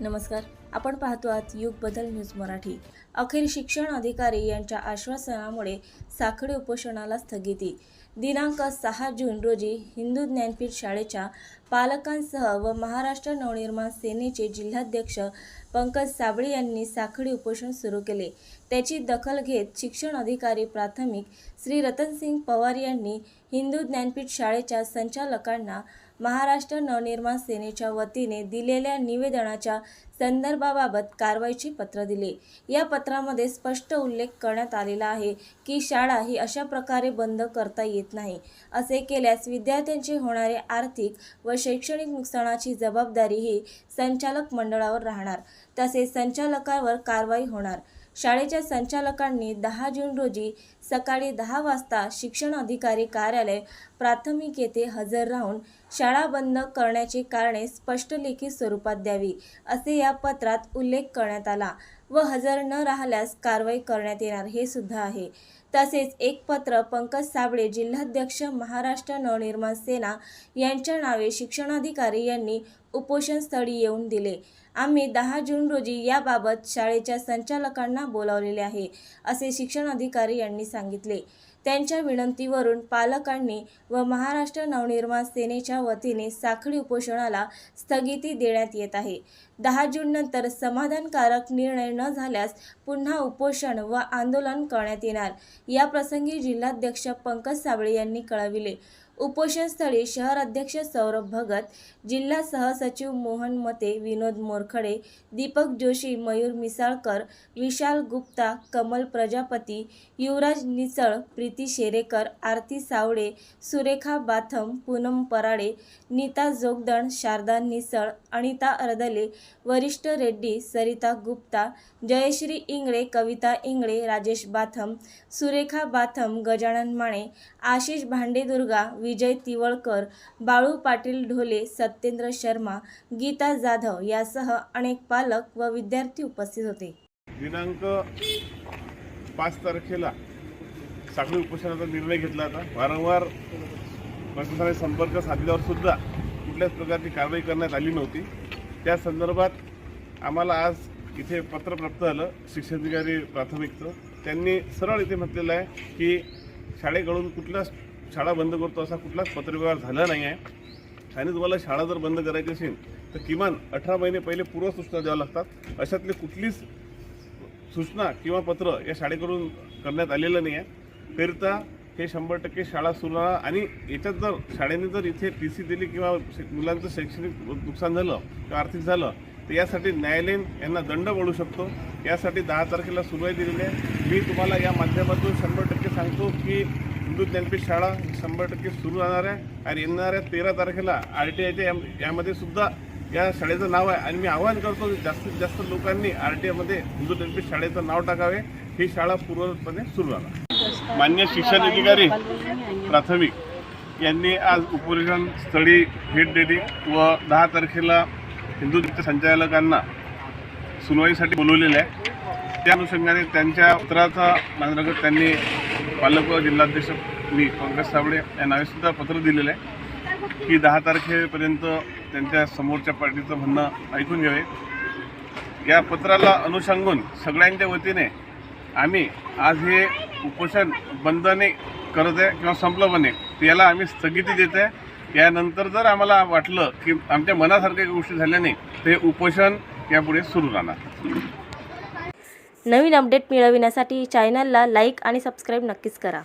नमस्कार. आपण पाहतो आहात युग बदल न्यूज मराठी. अखेर शिक्षण अधिकारी यांच्या आश्वासनामुळे साखळी उपोषणाला स्थगिती. दिनांक सहा जून रोजी हिंदू ज्ञानपीठ शाळेच्या पालकांसह व महाराष्ट्र नवनिर्माण सेनेचे जिल्हाध्यक्ष पंकज साबळे यांनी साखळी उपोषण सुरू केले. त्याची दखल घेत शिक्षण अधिकारी प्राथमिक श्री रतनसिंग पवार यांनी हिंदू ज्ञानपीठ शाळेच्या संचालकांना महाराष्ट्र नवनिर्माण सेनेच्या वतीने दिलेल्या निवेदनाच्या संदर्भाबाबत कारवाईचे पत्र दिले. या पत्रामध्ये स्पष्ट उल्लेख करण्यात आलेला आहे की शाळा ही अशा प्रकारे बंद करता येत नाही. असे केल्यास विद्यार्थ्यांचे होणारे आर्थिक व शैक्षणिक नुकसानाची जबाबदारी ही संचालक मंडळावर राहणार. तसेच संचालकावर कारवाई होणार. शाळेच्या संचालकांनी दहा जून रोजी सकाळी दहा वाजता शिक्षण अधिकारी कार्यालय प्राथमिक येथे हजर राहून शाळा बंद करण्याची कारणे स्पष्ट लेखी स्वरूपात द्यावी असे या पत्रात उल्लेख करण्यात आला व हजर न राहिल्यास कारवाई करण्यात येणार हे सुद्धा आहे. तसेच एक पत्र पंकज साबळे जिल्हाध्यक्ष महाराष्ट्र नवनिर्माण सेना यांच्या नावे शिक्षणाधिकारी यांनी उपोषणस्थळी येऊन दिले. आम्ही दहा जून रोजी याबाबत शाळेच्या संचालकांना बोलावलेले आहे असे शिक्षण अधिकारी यांनी सांगितले. त्यांच्या विनंतीवरून पालकांनी व महाराष्ट्र नवनिर्माण सेनेच्या वतीने साखळी उपोषणाला स्थगिती देण्यात येत आहे. दहा जून नंतर समाधानकारक निर्णय न झाल्यास पुन्हा उपोषण व आंदोलन करण्यात येणार. याप्रसंगी जिल्हाध्यक्ष पंकज साबळे यांनी कळविले. उपोषणस्थळी शहर अध्यक्ष सौरभ भगत जिल्हा सहसचिव मोहन मते विनोद मोरखडे दीपक जोशी मयूर मिसाळकर विशाल गुप्ता कमल प्रजापती युवराज निसळ प्रीती शेरेकर आरती सावळे सुरेखा बाथम पूनम पराडे नीता जोगदण शारदा निसळ अनिता अर्दले वरिष्ठ रेड्डी सरिता गुप्ता जयश्री इंगळे कविता इंगळे राजेश बाथम सुरेखा बाथम गजानन माने आशिष भांडेदुर्गा विजय तिवळकर बाळू पाटील ढोले सत्येंद्र शर्मा गीता जाधव यासह अनेक पालक व विद्यार्थी उपस्थित होते. दिनांक पाच तारखेला साखळी उपोषणाचा निर्णय घेतला होता. वारंवार प्रशासनाने संपर्क साधल्यावर सुद्धा कुठल्याच प्रकारची कारवाई करण्यात आली नव्हती. त्या संदर्भात आम्हाला आज इथे पत्र प्राप्त झालं शिक्षणाधिकारी प्राथमिकचं. त्यांनी सरळ इथे म्हटलेलं आहे की शाळेकडून कुठलाच शाळा बंद करतो असा कुठलाच पत्रव्यवहार झाला नाही आहे आणि तुम्हाला शाळा जर बंद करायची असेल तर किमान अठरा महिने पहिले पूर्व सूचना द्याव्या लागतात. अशातली कुठलीच सूचना किंवा पत्र या शाळेकडून करण्यात आलेलं नाही आहे करिता हे शंभर टक्के शाळा सुरू राहणार आणि याच्यात जर शाळेने जर इथे टी सी दिली किंवा मुलांचं शैक्षणिक नुकसान झालं किंवा आर्थिक झालं तर यासाठी न्यायालयीन यांना दंड पडू शकतो. यासाठी दहा तारखेला सुरुवात दिलेली आहे. मी तुम्हाला या माध्यमातून शंभर टक्के सांगतो की हिंदू ज्ञानपीठ शाळा शंभर टक्के सुरू राहणार आहे आणि येणाऱ्या तेरा तारखेला आर टी आयच्या यामध्ये सुद्धा या शाळेचं नाव आहे. आणि मी आवाहन करतो की जास्तीत जास्त लोकांनी आर टी आयमध्ये हिंदू ज्ञानपीठ शाळेचं नाव टाकावे. ही शाळा पूर्वपणे सुरू राहणार. मान्य शिक्षण अधिकारी प्राथमिक यांनी आज उपोषण स्थळी भेट दिली व दहा तारखेला हिंदू नृत्य संचालकांना सुनवाईसाठी बोलवलेलं आहे. त्या अनुषंगाने त्यांच्या पत्राचा मानगत त्यांनी पालक जिल्हाध्यक्ष मी पंकज साबळे या नावेसुद्धा पत्र दिलेलं आहे. की दहा तारखेपर्यंत त्यांच्या समोरच्या पार्टीचं म्हणणं ऐकून घ्यावे. या पत्राला अनुषंगून सगळ्यांच्या वतीने आम्ही आज हे उपोषण बंद नाही करत आहे किंवा संपलं पण नाही. याला आम्ही स्थगिती देत आहे. त्यानंतर जर आम्हाला वाटलं की आमच्या मनासारख्या गोष्टी झाल्या नाही ते उपोषण यापुढे सुरू राहणार. नवीन अपडेट मिळविण्यासाठी चॅनलला लाईक आणि सबस्क्राईब नक्कीच करा.